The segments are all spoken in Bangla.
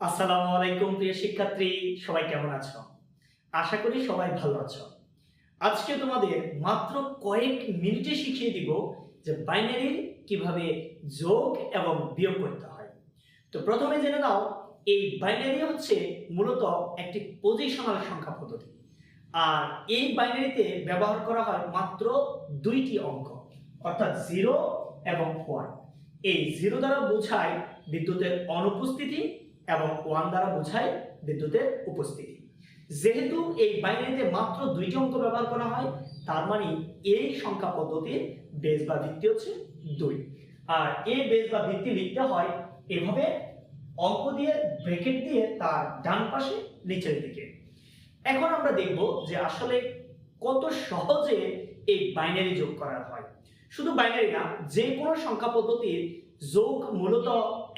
আসসালামু আলাইকুম প্রিয় শিক্ষার্থী, সবাই কেমন আছো? আশা করি সবাই ভালো আছো। আজকে তোমাদের মাত্র কয়েক মিনিটে শিখিয়ে দিব যে বাইনারির কীভাবে যোগ এবং বিয়োগ করতে হয়। তো প্রথমে জেনে নাও, এই বাইনারি হচ্ছে মূলত একটি পজিশনাল সংখ্যা পদ্ধতি। আর এই বাইনারিতে ব্যবহার করা হয় মাত্র দুইটি অঙ্ক, অর্থাৎ জিরো এবং ওয়ান এই জিরো দ্বারা বোঝায় বিদ্যুতের অনুপস্থিতি এবং ওয়ান দ্বারা বোঝায় বিদ্যুতের উপস্থিতি। যেহেতু এই বাইনারিতে মাত্র দুইটি অঙ্ক ব্যবহার করা হয়, তার মানে এই সংখ্যা পদ্ধতির বেস বা ভিত্তি হচ্ছে দুই। আর এই বেস বা ভিত্তি লিখতে হয় এভাবে অঙ্ক দিয়ে ব্রেকেট দিয়ে তার ডান পাশে, নিচের দিকে। এখন আমরা দেখব যে আসলে কত সহজে এই বাইনারি যোগ করা হয়। শুধু বাইনারি না, যে কোনো সংখ্যা পদ্ধতির যোগ মূলত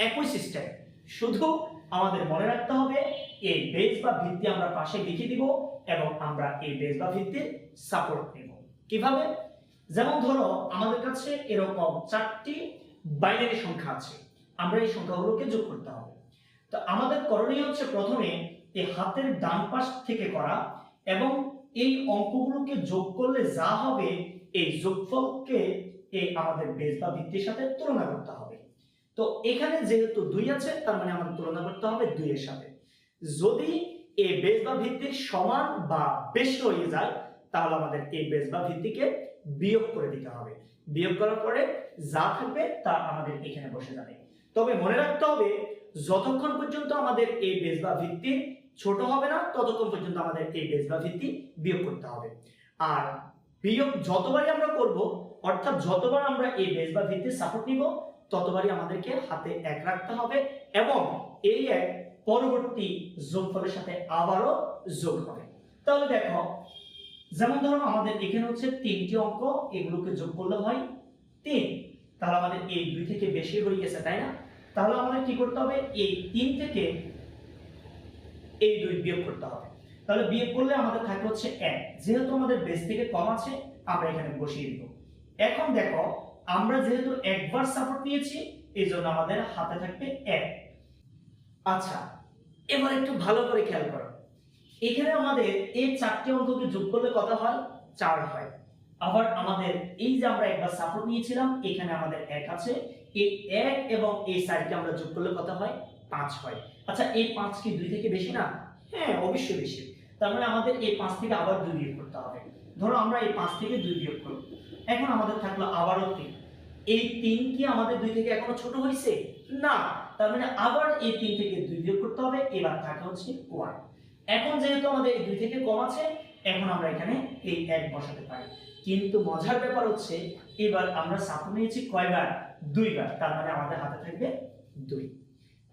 একই সিস্টেম শুধু আমাদের মনে রাখতে হবে, এই বেস বা ভিত্তি আমরা পাশে লিখে দিব এবং আমরা এই বেস বা ভিত্তির সাপোর্ট নেব। কীভাবে? যেমন ধরো, আমাদের কাছে এরকম চারটি বাইনারি সংখ্যা আছে। আমরা এই সংখ্যাগুলোকে যোগ করতে হবে। তো আমাদের করণীয় হচ্ছে প্রথমে এই হাতের ডান পাশ থেকে করা এবং এই অঙ্কগুলোকে যোগ করলে যা হবে, এই যোগফলকে এই আমাদের বেস বা ভিত্তির সাথে তুলনা করতে হবে। তো এখানে যেহেতু দুই আছে, তার মানে আমাদের তুলনা করতে হবে দুইয়ের সাথে। যদি এই বেস বা ভিত্তির সমান বা বেশি হয়ে যায়, তাহলে আমাদের এই বেস বা ভিত্তিকে বিয়োগ করে দিতে হবে। বিয়োগ করার পরে যা থাকবে তা আমাদের এখানে বসে যাবে। তবে মনে রাখতে হবে, যতক্ষণ পর্যন্ত আমাদের এই বেস বা ভিত্তি ছোট হবে না, ততক্ষণ পর্যন্ত আমাদের এই বেস বা ভিত্তি বিয়োগ করতে হবে। আর বিয়োগ যতবারই আমরা করব, অর্থাৎ যতবার আমরা এই বেস বা ভিত্তির সাপোর্ট নিব ততবারই আমাদেরকে হাতে এক রাখতে হবে এবং এই এক পরবর্তী যোগফলের সাথে আবারও যোগ হবে। তাহলে দেখো, যেমন ধরো আমাদের এখানে হচ্ছে তিনটি অঙ্ক, এগুলোকে যোগ করলে হয় তিন। তাহলে আমাদের এই দুই থেকে বেশি হয়ে গেছে, তাই না? তাহলে আমাদের কি করতে হবে? এই তিন থেকে এই দুই বিয়োগ করতে হবে। তাহলে বিয়োগ করলে আমাদের থাকে হচ্ছে এক। যেহেতু আমাদের বেস থেকে কম আছে, আমরা এখানে বসিয়ে দিব। এখন দেখো আমরা যেহেতু একবার সাপোর্ট নিয়েছি এই জন্য আমাদের হাতে থাকবে এক। আচ্ছা এবার একটু ভালো করে খেয়াল করো। এখানে আমাদের এই চারটি অঙ্ককে যোগ করলে কত হয়? চার হয়। আবার আমাদের এই যে আমরা একবার সাপোর্ট নিয়েছিলাম, এখানে আমাদের এক আছে। এই এক এবং এই সাইডকে আমরা যোগ করলে কত হয়? পাঁচ হয়। আচ্ছা এই পাঁচ কি দুই থেকে বেশি না? হ্যাঁ অবশ্যই বেশি। তার মানে আমাদের এই পাঁচ থেকে আবার দুই বিয়োগ করতে হবে। ধরো আমরা এই পাঁচ থেকে দুই বিয়োগ করব। এখন আমাদের থাকল আবারও তিন। এই তিন কি আমাদের দুই থেকে এখনও ছোট হয়েছে না, তার মানে আবার এই তিন থেকে দুই বিয়োগ করতে হবে, এবার থাকে হচ্ছে ওয়ান। এখন যেহেতু আমাদের এই দুই থেকে কম আছে, এখন আমরা এখানে এই এক বসাতে পারি। কিন্তু মজার ব্যাপার হচ্ছে, এবার আমরা সাপোর্ট নিয়েছি কয়বার? দুইবার, তার মানে আমাদের হাতে থাকবে দুই।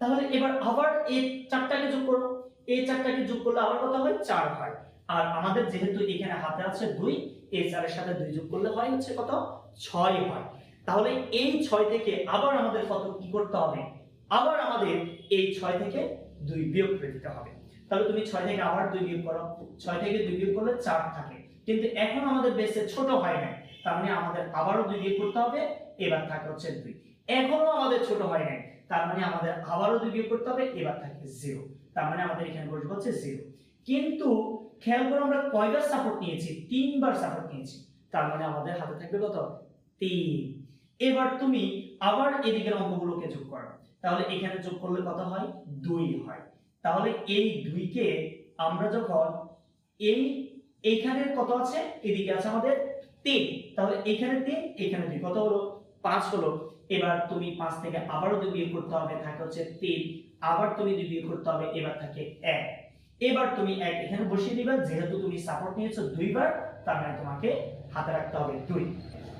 তাহলে এবার আবার এই চারটাকে যোগ করো। এই চারটাকে যোগ করলে আবার কত হয়? চার হয়। আর আমাদের যেহেতু এখানে হাতে আছে দুই এই চারের সাথে দুই যোগ করলে হয় হচ্ছে কত? ছয় হয়। তাহলে এই ছয় থেকে আবার আমাদের কত কি করতে হবে? আবার আমাদের এই ছয় থেকে দুই বিয়োগ করে দিতে হবে। তাহলে তুমি ছয় থেকে আবার দুই বিয়োগ করো। ছয় থেকে দুই বিয়োগ করলে চার থাকে। কিন্তু এখন আমাদের বেসে ছোট হয় না তার মানে আমাদের আবারও দুই বিয়োগ করতে হবে, এবার থাকে হচ্ছে দুই। এখনও আমাদের ছোট হয় নাই। তার মানে আমাদের আবারও দুই বিয়োগ করতে হবে, এবার থাকে জিরো তার মানে আমাদের এখানে বসবে হচ্ছে জিরো কিন্তু খেয়াল করো আমরা কয়বার সাপোর্ট নিয়েছি? তিনবার সাপোর্ট নিয়েছি। তার মানে আমাদের হাতে থাকবে কত? তিন। এবার তুমি আবার এদিকের অঙ্কগুলোকে যোগ করো। তাহলে এখানে যোগ করলে কত হয়? দুই হয়। তাহলে এই দুইকে আমরা যখন এই, এইখানে কত আছে? এদিকে আছে আমাদের তিন। তাহলে এখানে তিন, এখানে দুই। কত হলো? পাঁচ হলো। এবার তুমি পাঁচ থেকে আবারও দুই বিয়োগ করতে হবে, থাকে হচ্ছে তিন। আবার তুমি দুই বিয়োগ করতে হবে, এবার থাকে এক। এবার তুমি এক এখানে বসিয়ে দিবা, যেহেতু তুমি সাপোর্ট নিয়েছো দুইবার, তার মানে তোমাকে হাতে রাখতে হবে দুই।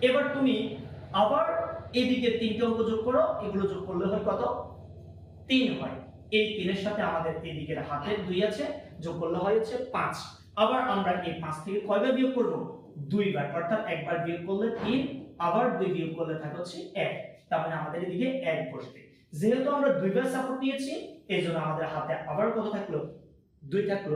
এবার তুমি আবার এদিকে তিনটে অঙ্ক যোগ করো, এগুলো যোগ করলে হয় কত? তিন হয়। এই তিনের সাথে আমাদের এদিকের হাতের দুই আছে, যোগ করলে হয় হচ্ছে পাঁচ। আবার আমরা এই পাঁচ থেকে কয়বার বিয়োগ করব? দুইবার। অর্থাৎ একবার বিয়োগ করলে তিন, আবার দুই বিয়োগ করলে থাকে হচ্ছে এক। তার মানে আমাদের এদিকে এক বসবে। যেহেতু আমরা দুইবার সাপোর্ট নিয়েছি, এই জন্য আমাদের হাতে আবার কত থাকল? দুই থাকল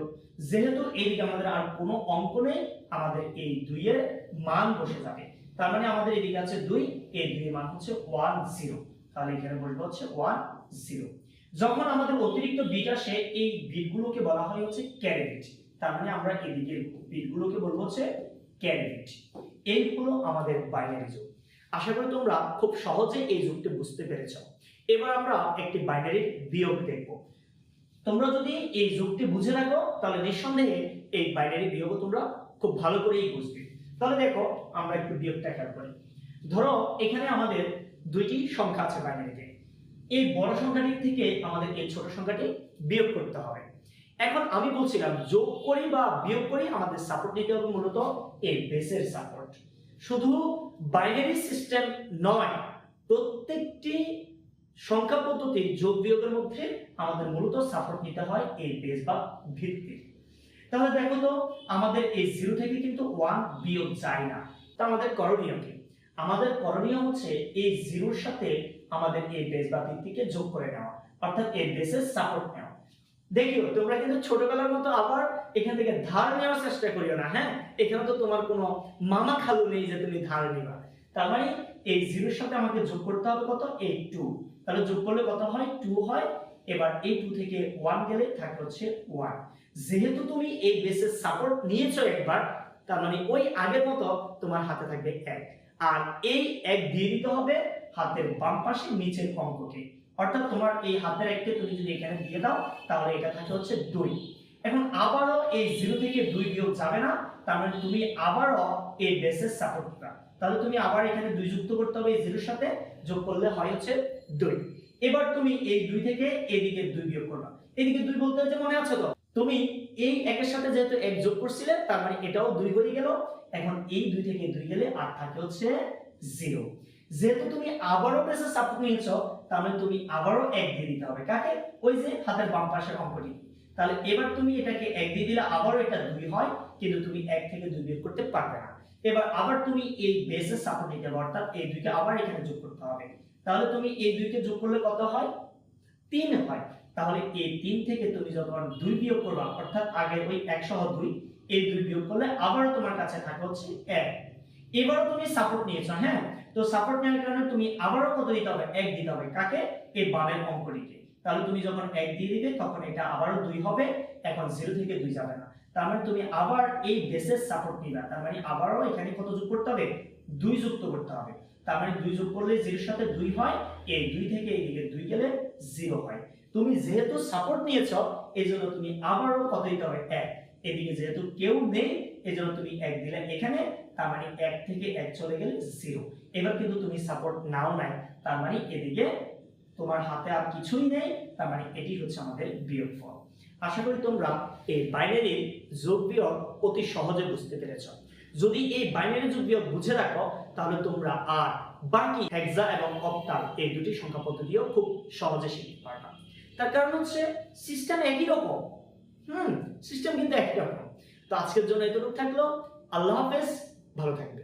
যেহেতু এইদিকে আমাদের আর কোনো অঙ্ক নেই, আমাদের এই দুইয়ের মান বসে যাবে তার মানে আমাদের এদিকে আছে দুই, এই দুই মান হচ্ছে ওয়ান জিরো তাহলে এখানে বসবে হচ্ছে ওয়ান জিরো যখন আমাদের অতিরিক্ত বিট আসে, এই বিটগুলোকে বলা হয় হচ্ছে ক্যারি বিট তার মানে আমরা এদিকে বিটগুলোকে বলব হচ্ছে ক্যারি বিট এই হলো আমাদের বাইনারি যুগ। আশা করি তোমরা খুব সহজে এই যুগটি বুঝতে পেরেছ। এবার আমরা একটি বাইনারির বিয়োগ দেখব। তোমরা যদি এই যুগটি বুঝে রাখো তাহলে নিঃসন্দেহে এই বাইনারি বিয়োগ তোমরা খুব ভালো করেই বুঝবে। তাহলে দেখো, আমরা একটু বিয়োগটা খেয়াল করি। ধরো, এখানে আমাদের দুইটি সংখ্যা আছে বাইনারিতে এই বড় সংখ্যাটি থেকে আমাদের এই ছোট সংখ্যাটি বিয়োগ করতে হবে। এখন আমি বলছিলাম, যোগ করি বা বিয়োগ করি আমাদের সাপোর্ট নিতে হবে মূলত এই বেসের সাপোর্ট শুধু বাইনারি সিস্টেম নয়, প্রত্যেকটি সংখ্যা পদ্ধতির যোগ বিয়োগের মধ্যে আমাদের মূলত সাপোর্ট নিতে হয় এই বেস বা ভিত্তি। তাহলে দেখো তো, আমাদের এই জিরো থেকে কিন্তু ওয়ান বিয়োগ যায় না। তা আমাদের করণীয় কি? আমাদের করণীয় হচ্ছে এই জিরোর সাথে আমাদের এই বেস বা ভিত্তিকে যোগ করে নেওয়া, অর্থাৎ এই বেসের সাপোর্ট নেওয়া। দেখিও, তোমরা কিন্তু ছোটবেলার মতো আবার এখান থেকে ধার নেওয়ার চেষ্টা করিও না হ্যাঁ? এখানে তো তোমার কোনো মামা খালু নেই যে তুমি ধার নিবা। তার মানে এই জিরোর সাথে আমাকে যোগ করতে হবে কত? এই টু তাহলে যোগ করলে কত হয়? টু হয়। এবার এই টু থেকে ওয়ান গেলে থাকে হচ্ছে ওয়ান যেহেতু তুমি এই বেসের সাপোর্ট নিয়েছো একবার, তার মানে ওই আগের মতো তোমার হাতে থাকবে এক। আর এই এক দিয়ে দিতে হবে হাতের বাম পাশে নিচের অঙ্ককে। অর্থাৎ তোমার এই হাতের এককে তুমি যদি এখানে দিয়ে দাও, তাহলে এটা থাকে হচ্ছে দুই। এখন আবারও এই জিরো থেকে দুই বিয়োগ যাবে না, তার মানে তুমি আবারও এই বেসের সাপোর্ট দিবা। তাহলে তুমি আবার এখানে দুই যুক্ত করতে হবে এই জিরোর সাথে, যোগ করলে হয় হচ্ছে দুই। এবার তুমি এই দুই থেকে এদিকে দুই বিয়োগ করবা। এদিকে দুই বলতে হচ্ছে মনে আছে তো? তুমি এই একের সাথে যেহেতু এক যোগ করছিলে, তার মানে এটাও দুই হয়ে গেল। এখন এই দুই থেকে দুই গেলে আর থাকে হচ্ছে জিরো। যেহেতু তুমি আবারও বেসে সাপোর্ট নিয়েছো মানে তুমি আবারও এক দিয়ে দিতে হবে। কাকে? ওই যে হাতের বাম পাশের অঙ্কটি। তাহলে এবার তুমি এটাকে এক দিয়ে দিলে আবারও এটা দুই হয়, কিন্তু তুমি এক থেকে দুই বিয়োগ করতে পারবে না। এবার আবার তুমি এই বেসে সাপোর্ট নিতে হবে অর্থাৎ এই দুইকে আবার এখানে যোগ করতে হবে। তাহলে তুমি এই দুইকে যোগ করলে কত হয়? তিন হয়। তাহলে এই তিন থেকে তুমি যখন দুই বিয়োগ করবা, অর্থাৎ আগে ওই এক সহ দুই এই দুই বিয়োগ করলে আবারও তোমার কাছে থাকে হচ্ছে এক। এবারও তুমি সাপোর্ট নিয়েছো হ্যাঁ? তো সাপোর্ট নেওয়ার কারণে তুমি আবারও কত দিতে হবে? এক দিতে হবে। কাকে? এই বামের অঙ্কটিকে। তাহলে তুমি যখন এক দিয়ে দিবে, তখন এটা আবারও দুই হবে। এখন জিরো থেকে দুই যাবে না। তার মানে তুমি আবার এই বেসের সাপোর্ট নিবা। তার মানে আবারও এখানে কত যোগ করতে হবে? দুই যুক্ত করতে হবে। তার মানে দুই যোগ করলে জিরোর সাথে দুই হয়, এই দুই থেকে এইদিকে দুই গেলে জিরো হয়। তুমি যেহেতু সাপোর্ট নিয়েছ এই জন্য তুমি আবারও কত দিতে হবে? এক। এদিকে যেহেতু কেউ নেই এই জন্য তুমি এক দিলে এখানে, তার মানে এক থেকে এক চলে গেলে জিরো এবার কিন্তু তুমি সাপোর্ট নাও নাই, তার মানে এদিকে তোমার হাতে আর কিছুই নেই, তার মানে এটি হচ্ছে আমাদের বিয়োগ ফল আশা করি তোমরা এই বাইনারির যোগ বিয়োগ অতি সহজে বুঝতে পেরেছ। যদি এই বাইনারি যোগ বিয়োগ বুঝে রাখো তাহলে তোমরা আর বাকি হেক্সা এবং অক্টাল এই দুটি সংখ্যা পদ্ধতিও খুব সহজে শিখতে পারবা। তার কারণ হচ্ছে সিস্টেম একই রকম। হুম সিস্টেম কিন্তু একই রকম। তো আজকের জন্য এতটুকু থাকল। আল্লাহ হাফেজ, ভালো থাকবে